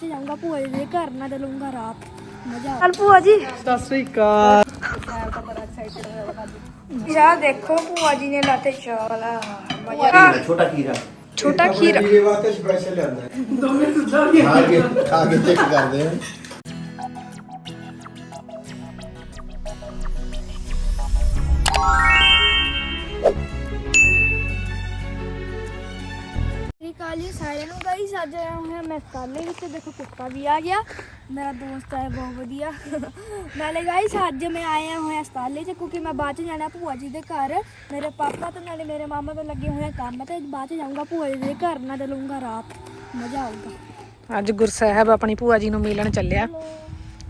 ਤੇ ਜਾਊਂਗਾ ਭੂਆ ਜੀ ਦੇ ਘਰ ਨਾ ਡਲੂੰਗਾ ਰਾਤ। ਮਜ਼ਾ ਚੱਲ ਭੂਆ ਜੀ। ਸਤਿ ਸ੍ਰੀ ਅਕਾਲ। ਯਾ ਦੇਖੋ ਭੂਆ ਜੀ ਨੇ ਲਾਤੇ ਚੌਲ। ਮਜ਼ਾ ਛੋਟਾ ਕੀਰਾ ਛੋਟਾ ਖੀਰ। ਇਹ ਵਾਸਤੇ ਸਪੈਸ਼ਲ ਲਿਆਂਦਾ। ਦੋਵੇਂ ਖਾ ਕੇ ਖਾ ਕੇ ਚੈੱਕ ਕਰਦੇ ਆ। ਜੀ ਸਾਰਿਆਂ ਨੂੰ ਗਾਈਸ ਅੱਜ ਆਇਆ ਹੋਇਆ ਮੈਂ ਕਾਲੇ ਵਿੱਚ ਦੇਖੋ ਕੁੱਤਾ ਵੀ ਆ ਗਿਆ। ਮੇਰਾ ਦੋਸਤ ਹੈ ਬਹੁਤ ਵਧੀਆ। ਨਾਲੇ ਗਾਈਸ ਅੱਜ ਮੈਂ ਆਇਆ ਹੋਇਆ ਸਤਾਲੇ ਚ ਕਿਉਂਕਿ ਮੈਂ ਬਾਅਦ ਚ ਜਾਣਾ ਭੂਆ ਜੀ ਦੇ ਘਰ। ਮੇਰੇ ਪਾਪਾ ਤੇ ਨਾਲੇ ਮੇਰੇ ਮਾਮਾ ਤੇ ਲੱਗੇ ਹੋਏ ਕੰਮ ਤੇ ਬਾਅਦ ਚ ਜਾਊਂਗਾ ਭੂਆ ਜੀ ਦੇ ਘਰ ਨਾ ਡਲੂੰਗਾ ਰਾਤ। ਮਜ਼ਾ ਆਊਗਾ। ਅੱਜ ਗੁਰਸਾਹਿਬ ਆਪਣੀ ਭੂਆ ਜੀ ਨੂੰ ਮਿਲਣ ਚੱਲਿਆ।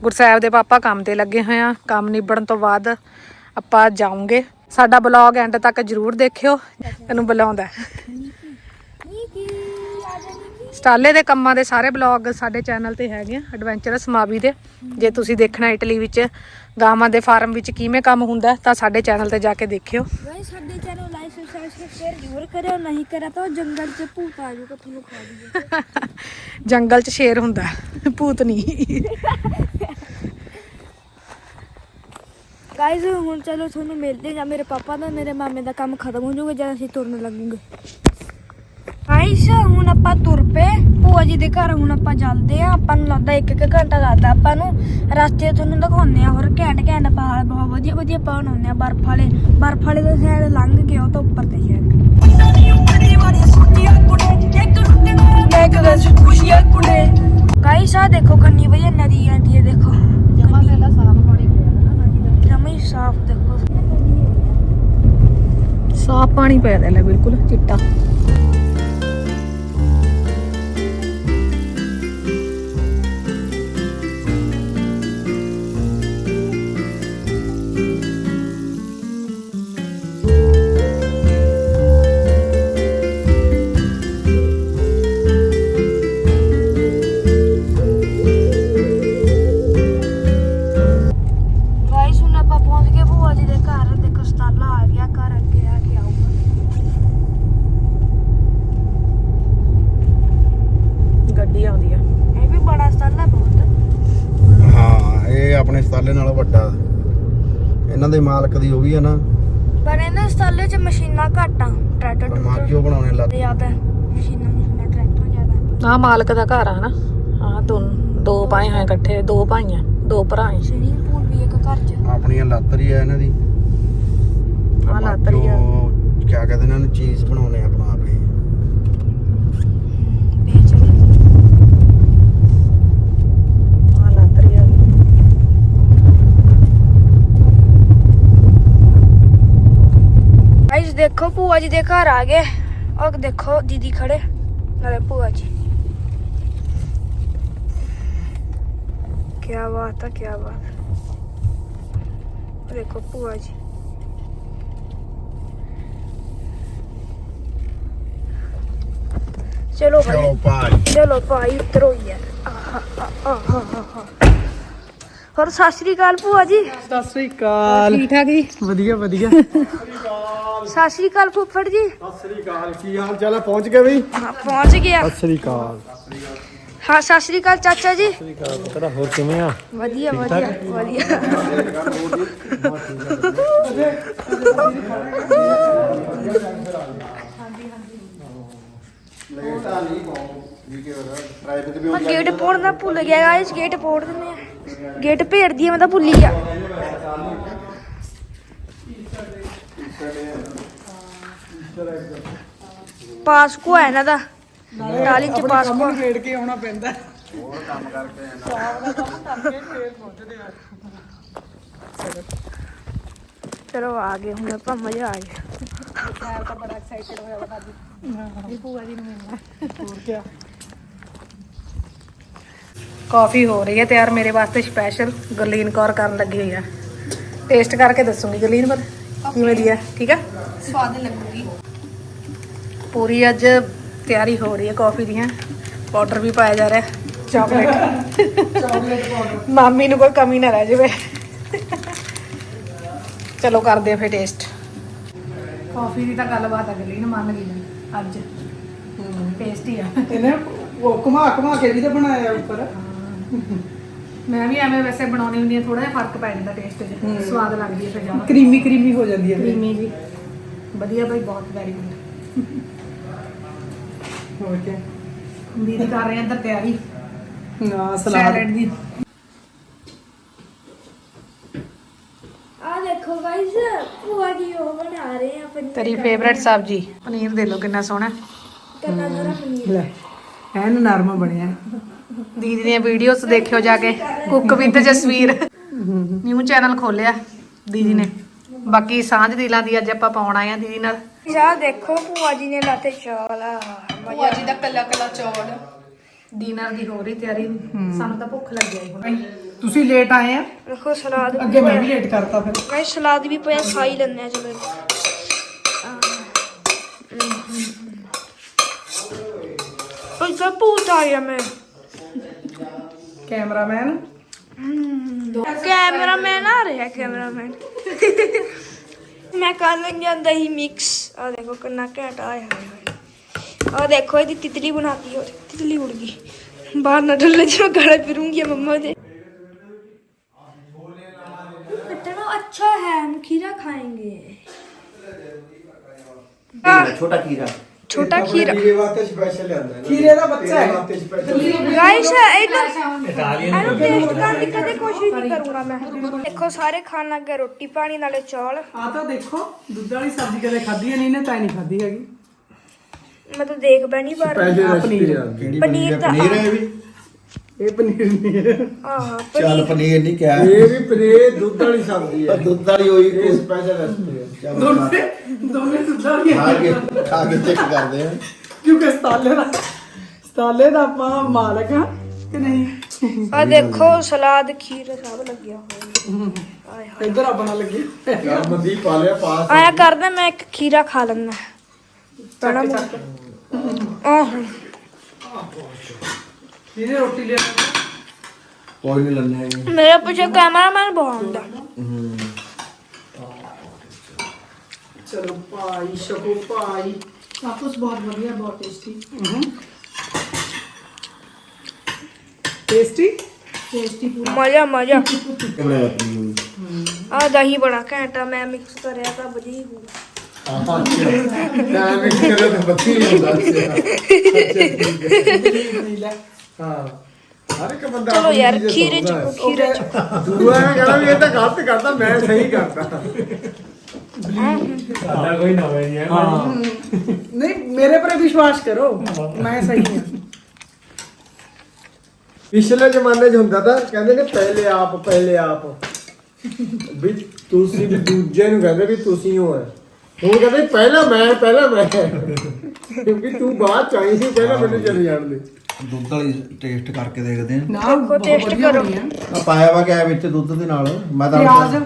ਗੁਰਸਾਹਿਬ ਦੇ ਪਾਪਾ ਕੰਮ ਤੇ ਲੱਗੇ ਹੋਏ ਆ। ਕੰਮ ਨਿਬੜਨ ਤੋਂ ਬਾਅਦ ਆਪਾਂ ਜਾਵਾਂਗੇ ਸਾਡਾ ਬਲੌਗ ਐਂਡ ਤੱਕ ਜਰੂਰ ਦੇਖਿਓ। ਤੈਨੂੰ ਬੁਲਾਉਂਦਾ। ਸਟਾਲੇ ਦੇ ਕੰਮਾਂ ਦੇ ਸਾਰੇ ਬਲੌਗ ਸਾਡੇ ਚੈਨਲ ਤੇ ਹੈਗੇ ਆ ਐਡਵੈਂਚਰਸ ਮਾਵੀ ਦੇ। ਜੇ ਤੁਸੀਂ ਦੇਖਣਾ ਇਟਲੀ ਵਿੱਚ ਗਾਵਾਂ ਦੇ ਫਾਰਮ ਵਿੱਚ ਕਿਵੇਂ ਕੰਮ ਹੁੰਦਾ ਤਾਂ ਸਾਡੇ ਚੈਨਲ ਤੇ ਜਾ ਕੇ ਦੇਖਿਓ। ਗਾਈਸ ਸਾਡੇ ਚੈਨਲ ਲਾਈਕ ਸਬਸਕ੍ਰਾਈਬ ਸ਼ੇਅਰ ਜ਼ਰੂਰ ਕਰਿਓ ਨਹੀਂ ਕਰਿਆ ਤਾਂ ਜੰਗਲ 'ਚ ਭੂਤ ਆ ਜਾਊਗਾ ਤੁਹਾਨੂੰ ਖਾ ਦੂਗਾ। ਜੰਗਲ 'ਚ ਸ਼ੇਰ ਹੁੰਦਾ ਭੂਤ ਨਹੀਂ। ਗਾਇਜ਼ ਹੁਣ ਚਲੋ ਤੁਹਾਨੂੰ ਮਿਲਦੇ ਜਾਂ ਮੇਰੇ ਪਾਪਾ ਦਾ ਮੇਰੇ ਮਾਮੇ ਦਾ ਕੰਮ ਖਤਮ ਹੋ ਜਾਊਗਾ ਜਦ ਅਸੀਂ ਤੁਰਨ ਲੱਗੂਗੇ। ਗਾਇਜ਼ ਹੁਣ ਆਪਾਂ ਤੁਰ ਪਏ। ਭੂਆ ਜੀ ਦੇ ਘਰ ਹੁਣ ਆਪਾਂ ਚੱਲਦੇ ਆ ਆਪਾਂ ਨੂੰ ਲੱਗਦਾ ਇੱਕ ਇੱਕ ਘੰਟਾ ਲੱਗਦਾ ਆਪਾਂ ਨੂੰ। ਰਸਤੇ ਤੁਹਾਨੂੰ ਦਿਖਾਉਂਦੇ ਆ ਹੋਰ ਘੈਂਟ ਘੈਂਟ ਪਹਾੜ ਬਹੁਤ ਵਧੀਆ ਵਧੀਆ ਪਹਾੜ ਹੁੰਦੇ ਆ ਬਰਫ ਵਾਲੇ। ਬਰਫ ਵਾਲੇ ਦੇ ਸਾਈਡ ਲੰਘ ਕੇ ਉਹ ਤੋਂ ਉੱਪਰ ਤੇ ਸ਼ਾਇਦ ਗਾਇਸ ਆ ਦੇਖੋ ਕੰਨੀ ਭਈਆ ਨਦੀ ਆਂਦੀ ਹੈ ਦੇਖੋ। ਜਮਾ ਹੀ ਸਾਫ਼ ਦੇਖੋ। ਸਾਫ਼ ਪਾਣੀ ਪਿਆ ਲੈ ਬਿਲਕੁਲ ਚਿੱਟਾ। ਇਹਨਾਂ ਦੇ ਮਾਲਕ ਦੀ ਉਹ ਵੀ ਹੈ ਨਾ। ਪਰ ਇਹਨਾਂ ਸਤਾਲੇ 'ਚ ਮਸ਼ੀਨਾਂ ਘੱਟ ਆ ਟਰੈਕਟਰ ਮਾਜੋ ਬਣਾਉਣੇ ਲੱਗ ਜ਼ਿਆਦਾ ਮਸ਼ੀਨਾਂ ਮਸ਼ੀਨਾਂ ਟਰੈਕਟਰ ਜ਼ਿਆਦਾ ਆ। ਮਾਲਕ ਦਾ ਘਰ ਆ ਨਾ ਆ ਦੋ ਦੋ ਭਾਈ ਹੋਏ ਇਕੱਠੇ ਦੋ ਭਾਈਆਂ ਦੋ ਭਰਾ ਏ ਸਵੀਮਿੰਗ ਪੂਲ ਵੀ ਇੱਕ ਘਰ 'ਚ। ਆਪਣੀਆਂ ਲਾਤਰੀ ਆ ਇਹਨਾਂ ਦੀ। ਆਹ ਲਾਤਰੀ ਆ। ਕੀ ਕਹਿੰਦੇ ਇਹਨਾਂ ਨੂੰ ਚੀਜ਼ ਬਣਾਉਣੇ ਆਪਣਾ ਆਪ ਹੀ ਵੇਚ ਲਈ ਆ ਲਾਤਰੀ ਆ ਗਾਇਸ ਦੇਖੋ ਭੂਆ ਜੀ ਦੇ ਘਰ ਆ ਗਏ। ਉਹ ਦੇਖੋ ਦੀਦੀ ਖੜੇ। ਨਾਲੇ ਭੂਆ ਜੀ। ਕੀ ਬਾਤ ਹੈ ਕੀ ਬਾਤ। ਦੇਖੋ ਭੂਆ ਜੀ। ਚਲੋ ਭਾਈ। ਚਲੋ ਭਾਈ। ਚਲੋ ਭਾਈ ਉਤਰੋ ਯਾਰ। ਹੋਰ ਸਤਿ ਸ਼੍ਰੀ ਅਕਾਲ ਭੂਆ ਜੀ। ਸਤਿ ਸ੍ਰੀ ਅਕਾਲ। ਠੀਕ ਠਾਕ ਜੀ? ਵਧੀਆ ਵਧੀਆ। ਸਤਿ ਸ਼੍ਰੀ ਅਕਾਲ ਫੁੱਫੜ ਜੀ। ਸਤਿ ਸ੍ਰੀ ਅਕਾਲ ਕੀ ਹਾਲ ਚਾਲ ਹੈ? ਪਹੁੰਚ ਗਏ ਬਈ? ਹਾਂ, ਪਹੁੰਚ ਗਿਆ। ਸਤਿ ਸ੍ਰੀ ਅਕਾਲ। ਹਾਂ ਸਤਿ ਸ਼੍ਰੀ ਅਕਾਲ ਚਾਚਾ ਜੀ। ਸ੍ਰੀ ਅਕਾਲ ਤੇਰਾ ਹੋਰ ਕਿਵੇਂ ਆ? ਵਧੀਆ ਵਧੀਆ ਵਧੀਆ ਲੇਟਾ ਨਹੀਂ ਪਾਉਂ ਵੀ ਕਿ ਟ੍ਰੈਫਿਕ ਵੀ ਮੈਂ ਗੇਟ ਪੋੜਨਾ ਭੁੱਲ ਗਿਆ ਗਾਇਸ ਗੇਟ ਪੋੜ ਦਿੰਦੇ ਆ। ਗੇਟ ਭੇੜ ਦੀ ਮੈਂ ਤਾਂ ਭੁੱਲ ਗਿਆ ਪਾਸਕੋ ਹੈ ਇਹਨਾਂ ਦਾ। ਟਾਲੀ ਚ ਪਾਸਕੋ। ਖੇਡ ਕੇ ਆਉਣਾ ਪੈਂਦਾ। ਚਲੋ ਆ ਗਏ ਹੁਣ ਆਪਾਂ ਮਜ਼ਾ ਆ ਗਿਆ। ਕਾਫੀ ਹੋ ਰਹੀ ਹੈ ਤਿਆਰ ਮੇਰੇ ਵਾਸਤੇ ਸਪੈਸ਼ਲ ਗਰਲੀਨ ਕੌਰ ਕਰਨ ਲੱਗੀ ਹੋਈ ਆ। ਟੇਸਟ ਕਰਕੇ ਦੱਸੂਗੀ ਗਰਲੀਨ ਪਰ ਕਿਵੇਂ ਦੀ ਹੈ ਠੀਕ ਹੈ ਸਵਾਦ ਲੱਗੂਗੀ। ਪੂਰੀ ਅੱਜ ਤਿਆਰੀ ਹੋ ਰਹੀ ਹੈ ਕਾਫੀ ਦੀਆਂ। ਪਾਊਡਰ ਵੀ ਪਾਇਆ ਜਾ ਰਿਹਾ ਚਾਕਲੇਟ ਚਾਕਲੇਟ ਮਾਮੀ ਨੂੰ ਕੋਈ ਕਮੀ ਨਾ ਰਹਿ ਜਾਵੇ। ਚਲੋ ਕਰਦੇ ਆ ਫਿਰ ਟੇਸਟ ਕਾਫੀ ਦੀ ਤਾਂ ਗੱਲਬਾਤ ਆ ਗਰਲੀਨ ਮੰਨ ਗਈ ਅੱਜ। ਟੇਸਟੀ ਆ। ਇਹਨੇ ਉਹ ਘੁਮਾ ਘੁਮਾ ਕੇ ਵੀ ਤਾਂ ਬਣਾਇਆ ਉੱਪਰ। ਮੈਂ ਵੀ ਐਵੇਂ ਵੈਸੇ ਬਣਾਉਣੀ ਹੁੰਦੀ ਆ ਥੋੜਾ ਜਿਹਾ ਫ਼ਰਕ ਪੈ ਜਾਂਦਾ ਟੇਸਟ 'ਚ। ਸਵਾਦ ਲੱਗਦੀ ਹੈ ਫਿਰ ਜ਼ਿਆਦਾ। ਕਰੀਮੀ ਕਰੀਮੀ ਹੋ ਜਾਂਦੀ ਹੈ। ਕਰੀਮੀ ਜੀ। ਵਧੀਆ ਬਾਈ ਬਹੁਤ ਵੈਰੀ ਗੁੱਡ ਹੋਰ ਕੀ? ਦੀਦੀ ਕਰ ਰਹੇ ਆ ਇੱਧਰ ਤਿਆਰੀ। ਨਾ ਸਲਾਦ। ਸੈਲਡ ਦੀ। ਆ ਦੇਖੋ ਗਾਇਸ ਭੂਆ ਜੀ ਉਹ ਬਣਾ ਰਹੇ ਆ ਪਨੀਰ ਤੇਰੀ ਫੇਵਰੇਟ ਸਬਜੀ। ਪਨੀਰ ਦੇ ਲੋ ਕਿੰਨਾ ਸੋਹਣਾ। ਕੱਲਾ ਸਾਰਾ ਪਨੀਰ। ਲੈ ਐਨ ਨਰਮ ਬਣਿਆ। ਦੀਦੀ ਦੀਆਂ ਵੀਡੀਓਜ਼ ਦੇਖਿਓ ਜਾ ਕੇ। Cook with Jasvir. New channel ਖੋਲਿਆ ਦੀਦੀ ਨੇ। ਬਾਕੀ ਸਾਂਝ ਦਿਲਾਂ ਦੀ ਅੱਜ ਆਪਾਂ ਪਾਉਣ ਆਏ ਆ ਦੀਦੀ ਨਾਲ। ਜਾ ਦੇਖੋ ਭੂਆ ਜੀ ਨੇ ਲਾਤੇ ਚੌਲ ਆ ਭੂਆ ਜੀ ਦਾ ਕੱਲਾ ਕੱਲਾ ਚੌਲ। ਡਿਨਰ ਦੀ ਹੋ ਰਹੀ ਤਿਆਰੀ। ਸਾਨੂੰ ਤਾਂ ਭੁੱਖ ਲੱਗ ਗਈ ਹੁਣ ਤੁਸੀਂ ਲੇਟ ਆਏ ਆ। ਦੇਖੋ ਸਲਾਦ ਅੱਗੇ ਮੈਂ ਵੀ ਲੇਟ ਕਰਤਾ ਫਿਰ। ਗਾਇਸ ਸਲਾਦ ਵੀ ਪਿਆ ਖਾ ਹੀ ਲੈਂਦੇ ਆ ਚਲੋ। ਉਹ ਤਾਂ ਭੂਤ ਆ ਗਿਆ ਮੈਂ। ਕੈਮਰਾਮੈਨ ਕੈਮਰਾਮੈਨ ਆ ਰਿਹਾ ਕੈਮਰਾਮੈਨ ਮੈਂ ਕਰ ਲੰਗਿਆ ਦਹੀਂ ਮਿਕਸ ਆ ਦੇਖੋ ਕਿੰਨਾ ਘੈਂਟ ਆਇਆ ਹੋਇਆ ਆ ਦੇਖੋ ਇਹਦੀ ਤਿਤਲੀ ਬਣਾਤੀ ਹੋ ਤਿਤਲੀ ਉੜ ਗਈ ਬਾਹਰ ਨਾ ਡੁੱਲੇ ਜੋ ਗਾਲਾਂ ਫਿਰੂੰਗੀ मम्मा दे कितना अच्छा है हम खीरा खाएंगे ਛੋਟਾ ਕੀਰਾ ਛੋਟਾ ਖੀਰਾ। ਖੀਰੇ ਦਾ ਬੱਚਾ ਹੈ। ਗਾਇਸ ਇਹਨਾਂ ਇਟਾਲੀਅਨ ਇਹਨੂੰ ਕਰਨ ਦੀ ਕਦੇ ਕੋਸ਼ਿਸ਼ ਨਹੀਂ ਕਰੂੰਗਾ ਮੈਂ। ਦੇਖੋ ਸਾਰੇ ਖਾਣ ਲੱਗ ਰੋਟੀ ਪਾਣੀ ਨਾਲੇ ਚੌਲ। ਆ ਤਾਂ ਦੇਖੋ ਦੁੱਧ ਵਾਲੀ ਸਬਜ਼ੀ ਕਦੇ ਖਾਧੀ ਨਹੀਂ ਨੇ ਤਾਂ ਨਹੀਂ ਖਾਧੀ ਹੈਗੀ। ਮੈਂ ਤਾਂ ਦੇਖ ਬੈ ਨਹੀਂ ਪਾ ਪਨੀਰ ਦਾ- ਪਨੀਰ ਹੈ ਵੀ। ਇਹ ਪਨੀਰ ਨਹੀਂ ਆਹ ਚੱਲ ਪਨੀਰ। ਨਹੀਂ ਕਿਹਾ। ਇਹ ਵੀ ਪਨੀਰ ਦੁੱਧ ਵਾਲੀ ਸਬਜ਼ੀ ਹੈ। ਦੁੱਧ ਵਾਲੀ ਹੋਈ ਕੋਈ ਸਪੈਸ਼ਲ ਰੈਸਪੀ ਹੈ। ਦੋਨੇ ਦੋਨੇ ਦੁੱਧ ਵਾਲੀਆਂ ਖਾ ਕੇ ਖਾ ਕੇ ਚੈੱਕ ਕਰਦੇ ਆ। ਕਿਉਂਕਿ ਸਤਾਲੇ ਦਾ ਸਤਾਲੇ ਦਾ ਆਪਾਂ ਮਾਲਕ ਆ ਕਿ ਨਹੀਂ? ਆ ਦੇਖੋ ਸਲਾਦ ਖੀਰ ਸਭ ਲੱਗਿਆ ਹੋਇਆ। ਆਏ ਹਾਏ। ਇੱਧਰ ਆਪਣਾ ਲੱਗੇ। ਯਾਰ ਮੰਦੀ ਪਾ ਲਿਆ ਪਾਸ ਆਇਆ ਕਰਦਾ ਮੈਂ ਇੱਕ ਖੀਰਾ ਖਾ ਲੈਂਦਾ। ਚੱਕ ਚੱਕ ਆਹ ਇਹਨੇ ਰੋਟੀ ਲਿਆ? ਕੋਈ ਨਹੀਂ ਲੰਨੇ ਹੈਗੇ ਮੇਰੇ ਪਿੱਛੇ ਕੈਮਰਾਮੈਨ ਬਹੁਤ ਹੁੰਦਾ ਚਲੋ ਭਾਈ ਸ਼ਕੋ ਭਾਈ ਸਭ ਕੁਝ ਬਹੁਤ ਵਧੀਆ ਬਹੁਤ ਟੇਸਟੀ ਟੇਸਟੀ ਟੇਸਟੀ ਮਜ਼ਾ ਮਜ਼ਾ। ਹੋਈ ਆ ਦਹੀਂ ਬੜਾ ਘੈਂਟਾ ਮੈਂ ਮਿਕਸ ਕਰਿਆ ਤਾਂ ਵਧੀਆ ਹੀ ਹੋਊਗਾ ਤਾਂ ਮਿਕਸ ਕਰੇ ਤਾਂ ਬੱਤੀ ਹੁੰਦਾ ਹਾਂ। ਹਰ ਇੱਕ ਬੰਦਾ ਚਲੋ ਆਪਣੀ ਯਾਰ ਚੀਜ਼ ਖੀਰੇ ਚ ਖੀਰੇ ਚ। ਦੂਆ ਕਹਿੰਦਾ ਵੀ ਇਹ ਤਾਂ ਗਲਤ ਕਰਦਾ ਮੈਂ ਸਹੀ ਕਰਦਾ। ਸਾਡਾ ਕੋਈ ਨਵਾਂ ਨਹੀਂ ਹੈ। ਨਹੀਂ ਮੇਰੇ ਪਰ ਵਿਸ਼ਵਾਸ ਕਰੋ। ਮੈਂ ਸਹੀ ਹਾਂ। ਪਿਛਲੇ ਜ਼ਮਾਨੇ 'ਚ ਹੁੰਦਾ ਤਾਂ ਕਹਿੰਦੇ ਨੇ ਪਹਿਲੇ ਆਪ ਪਹਿਲੇ ਆਪ। ਵੀ ਤੁਸੀਂ ਵੀ ਦੂਜੇ ਨੂੰ ਕਹਿੰਦੇ ਵੀ ਤੁਸੀਂ ਹੋ ਹੈ ਹੁਣ ਕਹਿੰਦੇ ਪਹਿਲਾਂ ਮੈਂ ਪਹਿਲਾਂ ਮੈਂ। ਕਿਉਂਕਿ ਤੂੰ ਬਾਅਦ ਚ ਆਈ ਸੀ ਪਹਿਲਾਂ ਮੈਨੂੰ ਚਲੇ ਜਾਣ ਦੇ। ਦੁੱਧ ਵਾਲੀ ਟੇਸਟ ਕਰਕੇ ਦੇਖਦੇ ਆ। ਨਾ ਦੇਖੋ, ਬਹੁਤ taste ਵਧੀਆ ਕਰੋ। ਬਣੀ ਆ। ਆ ਪਾਇਆ ਵਾ ਕਿਆ ਵਿੱਚ ਦੁੱਧ ਦੇ ਨਾਲ? ਮੈਂ ਤਾਂ ਪਿਆਜ਼।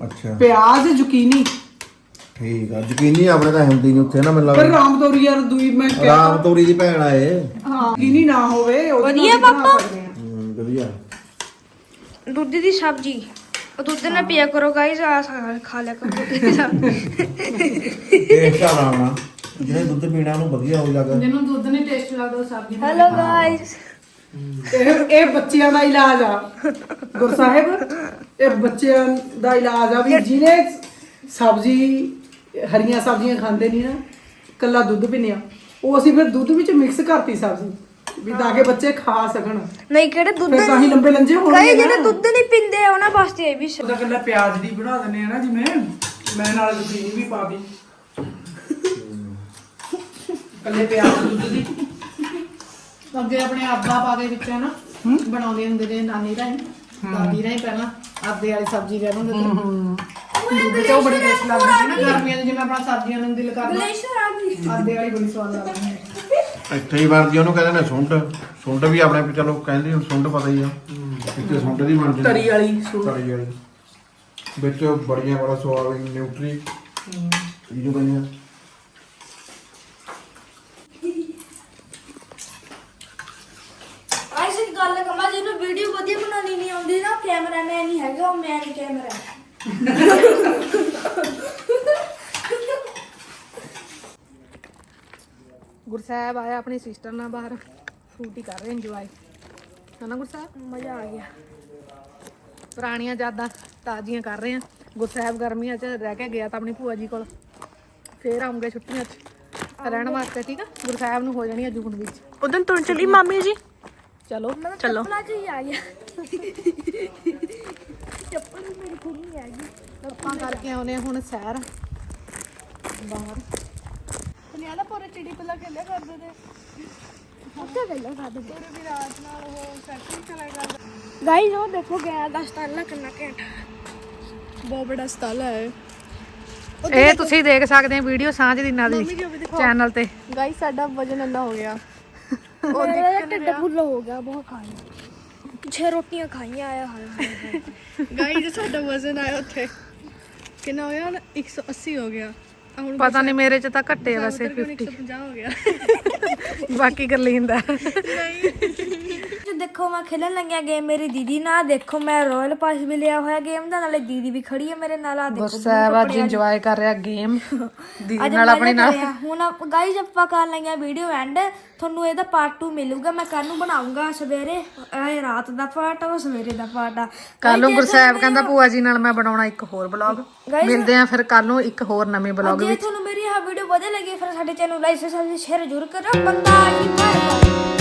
ਅੱਛਾ। ਪਿਆਜ਼ ਜ਼ੁਕੀਨੀ। ਠੀਕ ਆ ਯਕੀਨੀ ਆਪਣੇ ਤਾਂ ਹੁੰਦੀ ਨਹੀਂ ਉੱਥੇ ਨਾ ਮੈਨੂੰ ਪਰ ਲੱਗਦਾ। ਰਾਮ ਤੋਰੀ ਯਾਰ ਦੂਈ ਮੈਂ ਕਿਹਾ। ਰਾਮ ਤੋਰੀ ਦੀ ਭੈਣ ਆਏ ਹਾਂ ਯਕੀਨੀ ਨਾ ਹੋਵੇ ਉਹਦੇ ਨਾਲ ਵਧੀਆ ਵੀ ਬਣਾ ਪਾਪਾ। ਸਕਦੇ ਹਾਂ। ਹੂੰ ਵਧੀਆ। ਦੁੱਧ ਦੀ ਸਬਜ਼ੀ। ਉਹ ਦੁੱਧ ਨਾਲ ਪੀਆ ਕਰੋ ਗਾਈਸ ਆ ਖਾ- ਖਾ ਲਿਆ ਕਰੋ। ਦੁੱਧ ਦੀ ਸਬਜ਼ੀ ਟੇਸਟ ਆ ਰਾਣਾ ਜਿਹੜੇ ਦੁੱਧ ਪੀਣਾ ਉਹਨੂੰ ਵਧੀਆ ਹੋ ਜਾਗਾ। ਜਿਹਨੂੰ ਦੁੱਧ ਨਹੀਂ ਟੇਸਟ ਲੱਗਦਾ ਉਹ ਸਬਜ਼ੀ ਹੈਲੋ ਗਾਈਸ ਇਹ ਇਹ ਬੱਚਿਆਂ ਦਾ ਇਲਾਜ ਆ। ਗੁਰਸਾਹਿਬ ਇਹ ਬੱਚਿਆਂ ਦਾ ਇਲਾਜ ਆ ਵੀ ਜਿਹਨੇ ਸਬਜ਼ੀ ਹਰੀਆਂ ਸਬਜ਼ੀਆਂ ਖਾਂਦੇ ਨਹੀਂ ਨਾ ਕੱਲਾ ਦੁੱਧ ਪੀਂਦੇ ਆ। ਉਹ ਅਸੀਂ ਫਿਰ ਦੁੱਧ ਵਿੱਚ ਮਿਕਸ ਕਰਤੀ ਸਬਜ਼ੀ ਵੀ ਤਾਂ ਕਿ ਬੱਚੇ ਖਾ ਸਕਣ। ਨਹੀਂ ਕਿਹੜੇ ਦੁੱਧ ਫਿਰ ਤਾਂ ਹੀ ਲੰਬੇ ਲੰਜੇ ਹੋਣਗੇ ਗਾਈਸ ਜਿਹੜੇ। ਦੁੱਧ ਨਹੀਂ ਪੀਂਦੇ ਉਹਨਾਂ ਵਾਸਤੇ ਇਹ ਵੀ ਉਹਦਾ ਕੱਲਾ ਪਿਆਜ਼ ਦੀ ਬਣਾ ਦਿੰਦੇ ਆ ਨਾ ਜਿਵੇਂ ਮੈਂ ਨਾਲ ਜ਼ੁਕੀਨੀ ਵੀ ਪਾ ਦੀ ਕੱਲੇ ਪਿਆਜ਼ ਦੁੱਧ ਦੀ। ਅੱਗੇ ਆਪਣੇ ਆਬਾ ਪਾ ਦੇ ਵਿੱਚ ਹੈ। ਨਾ ਬਣਾਉਂਦੇ ਹੁੰਦੇ ਨੇ ਨਾਨੀ ਰਾਈ ਦਾਦੀ ਰਾਈ ਪਹਿਲਾਂ ਆਦੇ ਵਾਲੀ ਸਬਜ਼ੀ ਦੇ ਦਿੰਦੇ ਤੇ ਦੁੱਧ ਚੋਂ ਬੜੀ ਟੇਸਟ ਲੱਗਦੀ ਸੀ ਨਾ ਗਰਮੀਆਂ 'ਚ ਜਿਵੇਂ ਆਪਣਾ ਸਬਜ਼ੀਆਂ ਨੂੰ ਦਿਲ ਕਰਦਾ ਗਲੇਸ਼ਰ ਆ ਗਈ। ਆਦੇ ਵਾਲੀ ਬੜੀ ਸਵਾਦ ਲੱਗਦੀ ਹੈ। ਇੱਥੇ ਹੀ ਬਣਦੀ ਉਹਨੂੰ ਕਹਿੰਦੇ ਨੇ ਸੁੰਡ। ਸੁੰਡ ਵੀ ਆਪਣੇ ਚਲੋ ਕਹਿੰਦੇ ਹੁਣ ਸੁੰਡ ਪਤਾ ਹੀ ਆ। ਇੱਥੇ ਸੁੰਡ ਦੀ ਬਣਦੀ ਤਰੀ ਵਾਲੀ ਤਰੀ ਵਾਲੀ। ਵਿੱਚ ਬੜੀਆਂ ਬੜਾ ਸੋਆਬੀਨ ਨਿਊਟਰੀ। ਇਹ ਜੋ ਬਣਿਆ ਆਇਸ ਇੱਕ ਗੱਲ ਕਮਾ ਜਿਹਨੂੰ ਵੀਡੀਓ ਵਧੀਆ ਬਣਾਉਣੀ ਨਹੀਂ ਆਉਂਦੀ ਨਾ ਕੈਮਰਾਮੈਨ ਹੀ ਹੈਗਾ ਉਹ ਮੈਂ ਨਹੀਂ ਕੈਮਰਾ ਗੁਰਸਾਹਿਬ ਆਇਆ ਆਪਣੀ ਸਿਸਟਰ ਨਾਲ ਬਾਹਰ। ਫਰੂਟੀ ਕਰ ਰਹੇ ਇੰਜੋਏ ਹਨਾ ਗੁਰਸਾਹਿਬ? ਮਜ਼ਾ ਆ ਗਿਆ। ਪੁਰਾਣੀਆਂ ਯਾਦਾਂ ਤਾਜ਼ੀਆਂ ਕਰ ਰਹੇ ਆ। ਗੁਰਸਾਹਿਬ ਗਰਮੀਆਂ 'ਚ ਰਹਿ ਕੇ ਗਿਆ ਤਾਂ ਆਪਣੀ ਭੂਆ ਜੀ ਕੋਲ। ਫੇਰ ਆਉਂਗੇ ਛੁੱਟੀਆਂ 'ਚ। ਰਹਿਣ ਵਾਸਤੇ ਠੀਕ ਆ? ਗੁਰਸਾਹਿਬ ਨੂੰ ਹੋ ਜਾਣੀ ਆ ਜੂਨ ਵਿੱਚ। ਉਦੋਂ ਤੁਰ ਚਲੀ ਮਾਮੀ ਜੀ? ਚਲੋ। ਚਲੋ। ਚੱਪਲਾਂ 'ਚ ਹੀ ਆ। ਗਿਆ ਚੱਪਲ ਵੀ ਮੇਰੀ ਨਹੀਂ ਆ ਗਈ ਆਪਾਂ ਕਰਕੇ ਆਉਨੇ ਹੁਣ ਸੈਰ। ਬਾਹਰ। ਦਾ ਪੂਰੇ ਚਿੜੀ ਪੱਲਾ ਖੇਲਿਆ ਕਰਦੇ ਤੇ। ਉੱਥੇ ਵੇਲਾ ਸਾਡੇ ਪੂਰੇ ਵੀ ਰਾਤ ਨਾਲ ਉਹ ਸੈਟਿੰਗ ਚਲਾ ਕਰਦਾ। ਗਾਈਜ਼ ਉਹ ਦੇਖੋ ਗਿਆ ਦਾ ਸਟਾਈਲ ਕਿੰਨਾ ਘੈਂਟ। ਬਹੁਤ ਬੜਾ ਸਟਾਲ ਹੈ ਇਹ। ਤੁਸੀਂ ਦੇਖ ਸਕਦੇ ਆ ਵੀਡੀਓ ਸਾਂਝ ਦਿਨਾਂ ਦੀ ਚੈਨਲ ਤੇ। ਗਾਈਸ ਸਾਡਾ ਵਜਨ ਇੰਨਾ ਹੋ ਗਿਆ। ਮੇਰਾ ਢਿੱਡ ਫੁੱਲ ਹੋ ਗਿਆ ਬਹੁਤ ਖਾਈ ਛੇ ਰੋਟੀਆਂ ਖਾਈਆਂ ਆਇਆ ਹਾਏ ਹਾਏ ਗਾਈਸ ਸਾਡਾ ਵਜਨ ਆਇਆ ਉੱਥੇ। ਕਿੰਨਾ ਹੋ ਗਿਆ? ਹੁਣ 180 ਹੋ ਗਿਆ। ਹੁਣ ਪਤਾ ਨਹੀਂ ਮੇਰੇ ਚ ਤਾਂ ਘੱਟੇ ਆ ਵੈਸੇ ਉਤਰ ਕੇ 50 150 ਹੋ ਗਿਆ। ਬਾਕੀ ਗਰਲੀਨ ਦਾ ਜੇ ਦੇਖੋ ਮੈਂ ਖੇਲਣ ਲੱਗਿਆ ਗੇਮ ਮੇਰੀ ਦੀਦੀ ਨਾਲ ਦੇਖੋ ਮੈਂ ਰਾਇਲ ਪਾਸ ਵੀ ਲਿਆ ਹੋਇਆ ਗੇਮ ਦਾ ਨਾਲੇ ਦੀਦੀ ਵੀ ਖੜੀ ਹੈ ਮੇਰੇ ਨਾਲ ਆ ਦੇਖੋ ਗੁਰਸਾਹਿਬ ਅੱਜ ਇੰਜੋਏ ਕਰ ਰਿਹਾ ਗੇਮ ਦੀਦੀ ਨਾਲ ਆਪਣੇ ਨਾਲ। ਹੁਣ ਗਾਈਜ਼ ਆਪਾਂ ਕਰ ਲਈਆਂ ਵੀਡੀਓ ਐਂਡ ਤੁਹਾਨੂੰ ਇਹਦਾ ਪਾਰਟ 2 ਮਿਲੂਗਾ ਮੈਂ ਕੱਲ ਨੂੰ ਬਣਾਉਂਗਾ ਸਵੇਰੇ। ਇਹ ਰਾਤ ਦਾ ਪਾਰਟ ਆ ਸਵੇਰੇ ਦਾ ਪਾਰਟ ਆ। ਕੱਲ ਨੂੰ ਗੁਰਸਾਹਿਬ ਕਹਿੰਦਾ ਭੂਆ ਜੀ ਨਾਲ ਮੈਂ ਬਣਾਉਣਾ ਇੱਕ ਹੋਰ ਬਲੌਗ ਮਿਲਦੇ ਆ ਫਿਰ ਕੱਲ ਨੂੰ ਇੱਕ ਹੋਰ ਨਵੇਂ ਬਲੌਗ ਜੇ ਤੁਹਾਨੂੰ ਮੇਰੀ ਇਹ ਵੀਡੀਓ ਵਧੀਆ ਲੱਗੀ ਫਿਰ ਸਾਡੇ ਚੈਨਲ ਨੂੰ ਲਾਈਕ ਸਬਸਕ੍ਰਾਈਬ ਸ਼ੇਅਰ ਜ਼ਰੂਰ ਕਰੋ। ਬੰਦਾ ਹੀ ਮਾਰਦਾ